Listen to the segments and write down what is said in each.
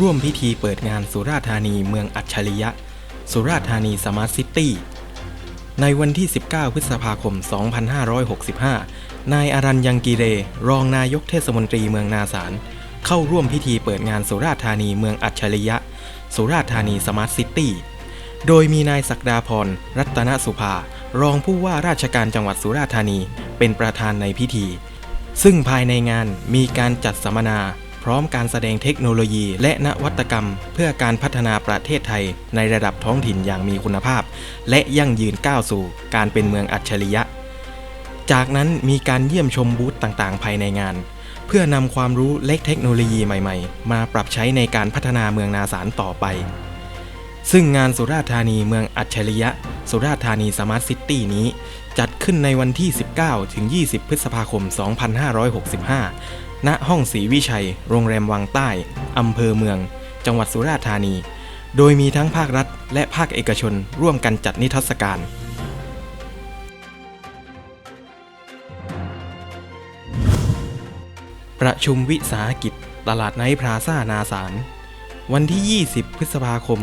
ร่วมพิธีเปิดงานสุราธานีเมืองอัจฉริยะ สุราธานีสมาร์ทซิตี้ ในวันที่ 19 พฤษภาคม 2565 นายอารัญยังกีเร รองนายกเทศมนตรีเมืองนาสาร เข้าร่วมพิธีเปิดงานสุราธานีเมืองอัจฉริยะ สุราธานีสมาร์ทซิตี้ โดยมีนายศักดาพร รัตนสุภา รองผู้ว่าราชการจังหวัดสุราธานี เป็นประธานในพิธี ซึ่งภายในงานมีการจัดสัมมนา พร้อมการแสดงเทคโนโลยี และนวัตกรรม เพื่อการพัฒนาประเทศไทย ในระดับท้องถิ่นอย่างมีคุณภาพ และยั่งยืนก้าวสู่ การเป็นเมืองอัจฉริยะ จากนั้นมีการเยี่ยมชมบูธต่างๆ ภายในงาน เพื่อนำความรู้และเทคโนโลยีใหม่ ๆ มาปรับใช้ในการพัฒนาเมืองนาสารต่อไป ซึ่งงานสุราษฎร์ธานีเมืองอัจฉริยะ สุราษฎร์ธานีสมาร์ทซิตี้นี้ จัดขึ้นในวันที่ 19 ถึง 20 พฤษภาคม 2565 ณ ห้องศรีวิชัย โรงแรมวังใต้ อำเภอเมือง จังหวัดสุราษฎร์ธานี โดยมีทั้งภาครัฐ และภาคเอกชนร่วมกันจัดนิทรรศการประชุมวิสาหกิจ ตลาดไนท์พลาซ่านาสาร วันที่ 20 พฤษภาคม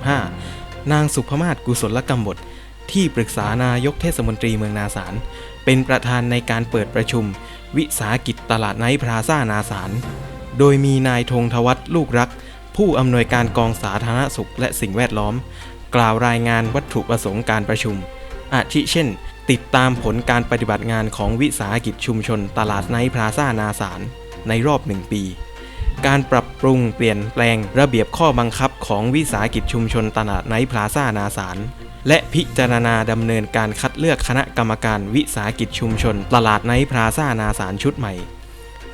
2565 นางสุภมาศกุศลกรรมบท ที่ปรึกษานายกเทศมนตรีเมืองนาสารเป็นประธานในการเปิดประชุม วิสาหกิจตลาดไนท์พลาซ่านาสารโดยมีนายธงทวัฒน์ลูกรัก ผู้อำนวยการกองสาธารณสุขและสิ่งแวดล้อม กล่าวรายงานวัตถุประสงค์การประชุม อาทิเช่น ติดตามผลการปฏิบัติงานของวิสาหกิจชุมชนตลาดไนท์พลาซ่านาสารในรอบหนึ่งปี การปรับปรุงเปลี่ยนแปลงระเบียบข้อบังคับของวิสาหกิจชุมชนตลาดไนท์พลาซ่านาสารและพิจารณาดำเนินการคัดเลือกคณะกรรมการวิสาหกิจชุมชน ตลาดไนท์พลาซ่านาสารชุดใหม่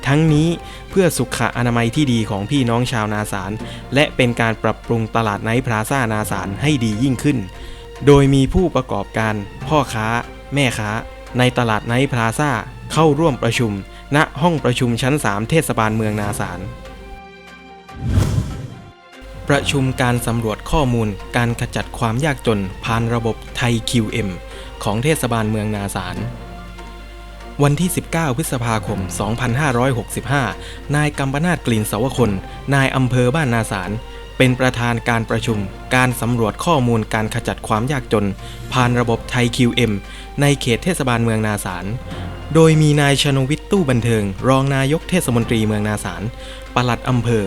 ทั้งนี้เพื่อสุขอนามัยที่ดีของพี่น้องชาวนาสารและเป็นการปรับปรุงตลาดไนท์พลาซ่านาสารให้ดียิ่งขึ้น โดยมีผู้ประกอบการ พ่อค้า แม่ค้า ในตลาดไนท์พลาซ่าเข้าร่วมประชุม ณห้องประชุมชั้น 3 เทศบาลเมืองนาสาร ประชุมการสำรวจข้อมูลการขจัดความยากจนผ่านระบบไทย QM ของเทศบาลเมืองนาสาร วันที่ 19 พฤษภาคม 2565 นายกัมปนาตกลิ่นสาวคน นายอำเภอบ้านนาสาร เป็นประธานการประชุม การสำรวจข้อมูลการขจัดความยากจน ผ่านระบบไทย QM ในเขตเทศบาลเมืองนาสารโดยมีนายชนวิทย์ตู้บันเทิง รองนายกเทศมนตรีเมืองนาสารปลัดอำเภอ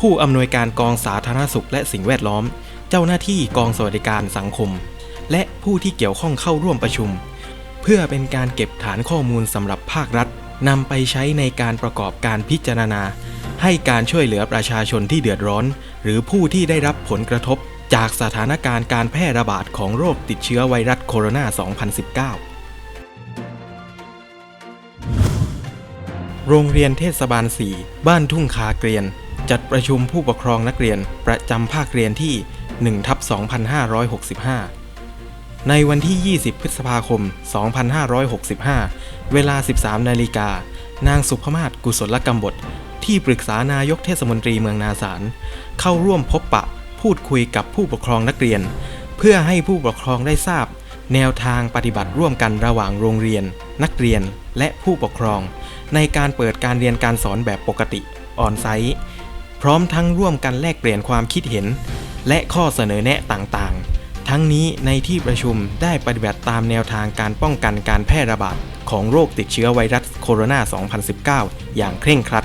ผู้อำนวยการกองสาธารณสุขและสิ่งแวดล้อม เจ้าหน้าที่กองสวัสดิการสังคม และผู้ที่เกี่ยวข้องเข้าร่วมประชุม เพื่อเป็นการเก็บฐานข้อมูลสำหรับภาครัฐนำไปใช้ในการประกอบการพิจารณา ให้การช่วยเหลือประชาชนที่เดือดร้อน หรือผู้ที่ได้รับผลกระทบ จากสถานการณ์การแพร่ระบาดของโรคติดเชื้อไวรัสโคโรนา 2019โรงเรียนเทศบาล 4 บ้านทุ่งคาเกรียน จัดประชุมผู้ปกครองนักเรียนประจำภาคเรียนที่1ทับ2565 ในวันที่ 20 พฤษภาคม 2565 เวลา 13 นาฬิกา นางสุภมาศกุศลกรรมบท ที่ปรึกษานายกเทศมนตรีเมืองนาสาร เข้าร่วมพบปะพูดคุยกับผู้ปกครองนักเรียน เพื่อให้ผู้ปกครองได้ทราบ แนวทางปฏิบัติร่วมกันระหว่างโรงเรียน นักเรียนและผู้ปกครอง ในการเปิดการเรียนการสอนแบบปกติออนไซต์ พร้อมทั้งร่วมกันแลกเปลี่ยนความคิดเห็น และข้อเสนอแนะต่างๆ ทั้งนี้ในที่ประชุมได้ปฏิบัติตามแนวทางการป้องกันการแพร่ระบาดของโรคติดเชื้อไวรัสโคโรนา 2019 อย่างเคร่งครัด